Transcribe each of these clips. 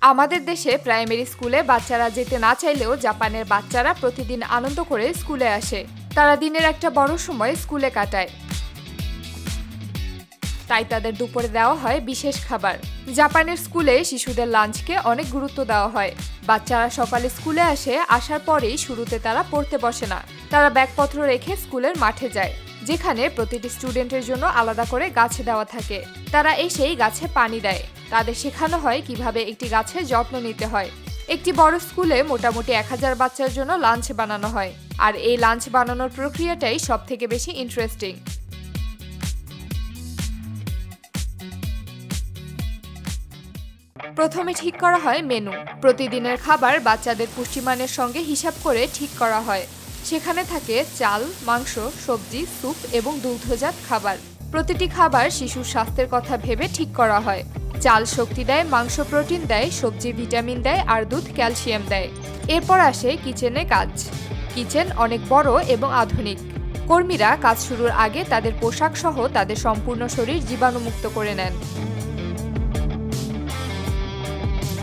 আমাদের দেশে প্রাইমারি স্কুলে বাচ্চারা যেতে না চাইলেও জাপানের বাচ্চারা প্রতিদিন আনন্দ করে স্কুলে আসে। তারা দিনের একটা বড় সময় স্কুলে কাটায়। তাই তাদের দুপুরে দেওয়া হয় বিশেষ খাবার। জাপানের স্কুলে শিশুদের লাঞ্চকে অনেক গুরুত্ব দেওয়া হয়। বাচ্চারা সকালে স্কুলে আসে, আসার পরেই শুরুতে তারা পড়তে বসে না। তারা ব্যাগপত্র রেখে স্কুলের মাঠে যায়। যেখানে প্রতিটি স্টুডেন্টের জন্য আলাদা করে গাছে দেওয়া থাকে। তারা এসেই গাছে পানি দেয়। তাদের শেখানো হয় কীভাবে একটি গাছের যত্ন নিতে হয়। একটি বড় স্কুলে মোটামুটি এক হাজার বাচ্চার জন্য লাঞ্চ বানানো হয়। আর এই লাঞ্চ বানানোর প্রক্রিয়াটাই সব থেকে বেশি ইন্টারেস্টিং প্রথমে ঠিক করা হয় মেনু প্রতিদিনের খাবার বাচ্চাদের পুষ্টিমানের সঙ্গে হিসাব করে ঠিক করা হয়। সেখানে থাকে চাল, মাংস, সবজি, স্যুপ এবং দুগ্ধজাত খাবার। প্রতিটি খাবার শিশুর স্বাস্থ্যের কথা ভেবে ঠিক করা হয়। চাল শক্তি দেয়, মাংস প্রোটিন দেয়, সবজি ভিটামিন দেয় আর দুধ ক্যালসিয়াম দেয়। এরপর আসে কিচেনে কাজ। কিচেন অনেক বড় এবং আধুনিক। কর্মীরা কাজ শুরুর আগে তাদের পোশাক সহ তাদের সম্পূর্ণ শরীর জীবাণুমুক্ত করে নেন।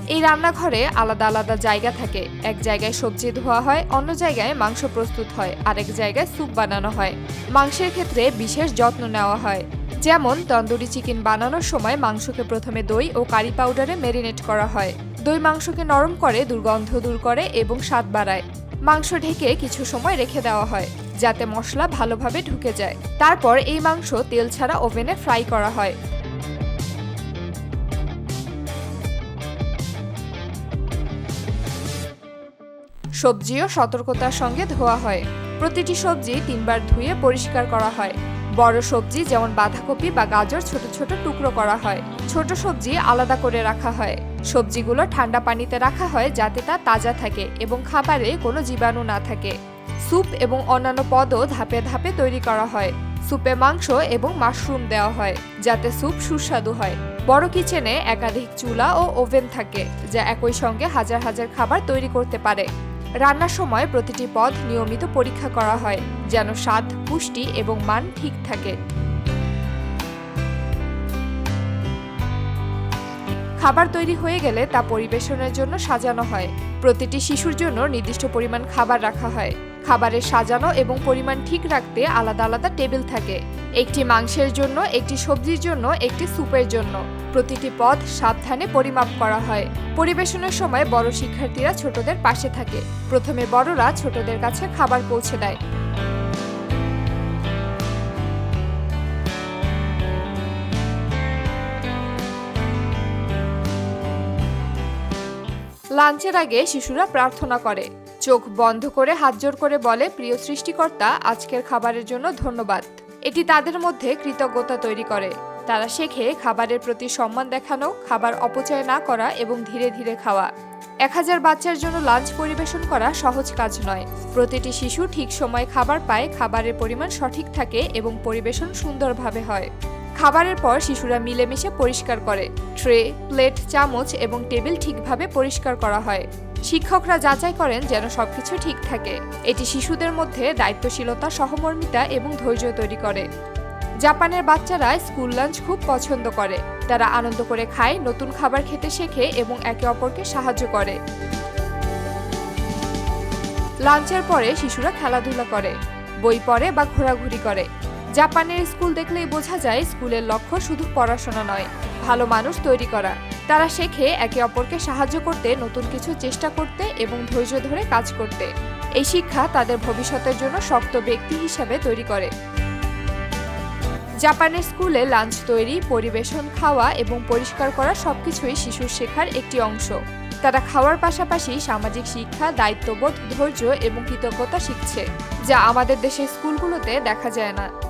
এই রান্নাঘরে আলাদা আলাদা জায়গা থাকে। এক জায়গায় সবজি ধোয়া হয়, অন্য জায়গায় মাংস প্রস্তুত হয়, আরেক জায়গায় স্যুপ বানানো হয়। মাংসের ক্ষেত্রে বিশেষ যত্ন নেওয়া হয়। যেমন, তন্দুরি চিকেন বানানোর সময় মাংসকে প্রথমে দই ও কারি পাউডারে মেরিনেট করা হয়। দই মাংসকে নরম করে দুর্গন্ধ দূর করে এবং স্বাদ বাড়ায়। মাংস ঢেকে কিছু সময় রেখে দেওয়া হয়, যাতে মশলা ভালোভাবে ঢুকে যায়। তারপর এই মাংস তেল ছাড়া ওভেনে ফ্রাই করা হয়। সবজিও সতর্কতার সঙ্গে ধোয়া হয়। প্রতিটি সবজি তিনবার ধুয়ে পরিষ্কার করা হয়। বড় সবজি যেমন বাঁধাকপি বা গাজর ছোট ছোট টুকরো করা হয়। ছোট সবজি আলাদা করে রাখা হয়। সবজিগুলো ঠান্ডা পানিতে রাখা হয় যাতে তা তাজা থাকে এবং খাবারে কোনো জীবাণু না থাকে। স্যুপ এবং অন্যান্য পদও ধাপে ধাপে তৈরি করা হয়। স্যুপে মাংস এবং মাশরুম দেওয়া হয়, যাতে স্যুপ সুস্বাদু হয়। বড় কিচেনে একাধিক চুলা ও ওভেন থাকে, যা একই সঙ্গে হাজার হাজার খাবার তৈরি করতে পারে। রান্নার সময় প্রতিটি পদ নিয়মিত পরীক্ষা করা হয়, যেন স্বাদ, পুষ্টি এবং মান ঠিক থাকে। খাবার তৈরি হয়ে গেলে তা পরিবেশনের জন্য সাজানো হয়। প্রতিটি শিশুর জন্য নির্দিষ্ট পরিমাণ খাবার রাখা হয়। খাবারের সাজানো এবং পরিমাণ ঠিক রাখতে আলাদা আলাদা টেবিল থাকে। একটি মাংসের জন্য, একটি সবজির জন্য, একটি স্যুপের জন্য। প্রতিটি পদ সাবধানে পরিমাপ করা হয়। পরিবেশনের সময় বড় শিক্ষার্থীরা ছোটদের পাশে থাকে। প্রথমে বড়রা ছোটদের কাছে খাবার পৌঁছে দেয়। লাঞ্চের আগে শিশুরা প্রার্থনা করে। চোখ বন্ধ করে হাত জোর করে বলে, প্রিয় সৃষ্টিকর্তা, আজকের খাবারের জন্য ধন্যবাদ। এটি তাদের মধ্যে কৃতজ্ঞতা তৈরি করে। তারা শেখে খাবারের প্রতি সম্মান দেখানো, খাবার অপচয় না করা এবং ধীরে ধীরে খাওয়া। এক হাজার বাচ্চার জন্য লাঞ্চ পরিবেশন করা সহজ কাজ নয়। প্রতিটি শিশু ঠিক সময় খাবার পায়, খাবারের পরিমাণ সঠিক থাকে এবং পরিবেশন সুন্দরভাবে হয়। খাবারের পর শিশুরা মিলেমিশে পরিষ্কার করে। ট্রে, প্লেট, চামচ এবং টেবিল ঠিকভাবে পরিষ্কার করা হয়। শিক্ষকরা যাচাই করেন যেন সবকিছু ঠিক থাকে। এটি শিশুদের মধ্যে দায়িত্বশীলতা, সহমর্মিতা এবং ধৈর্য তৈরি করে। জাপানের বাচ্চারা স্কুল লাঞ্চ খুব পছন্দ করে। তারা আনন্দ করে খায়, নতুন খাবার খেতে শেখে এবং একে অপরকে সাহায্য করে। লাঞ্চের পরে শিশুরা খেলাধুলা করে, বই পড়ে বা ঘোরাঘুরি করে। জাপানের স্কুল দেখলেই বোঝা যায় স্কুলের লক্ষ্য শুধু পড়াশোনা নয়, ভালো মানুষ তৈরি করা। তারা শেখে একে অপরকে সাহায্য করতে, নতুন কিছু চেষ্টা করতে এবং ধৈর্য ধরে কাজ করতে। এই শিক্ষা তাদের ভবিষ্যতের জন্য শক্ত ব্যক্তি হিসাবে তৈরি করে। জাপানের স্কুলে লাঞ্চ তৈরি, পরিবেশন খাওয়া এবং পরিষ্কার করা সবকিছুই শিশুর শেখার একটি অংশ। তারা খাওয়ার পাশাপাশি সামাজিক শিক্ষা, দায়িত্ববোধ, ধৈর্য এবং কৃতজ্ঞতা শিখছে, যা আমাদের দেশের স্কুলগুলোতে দেখা যায় না।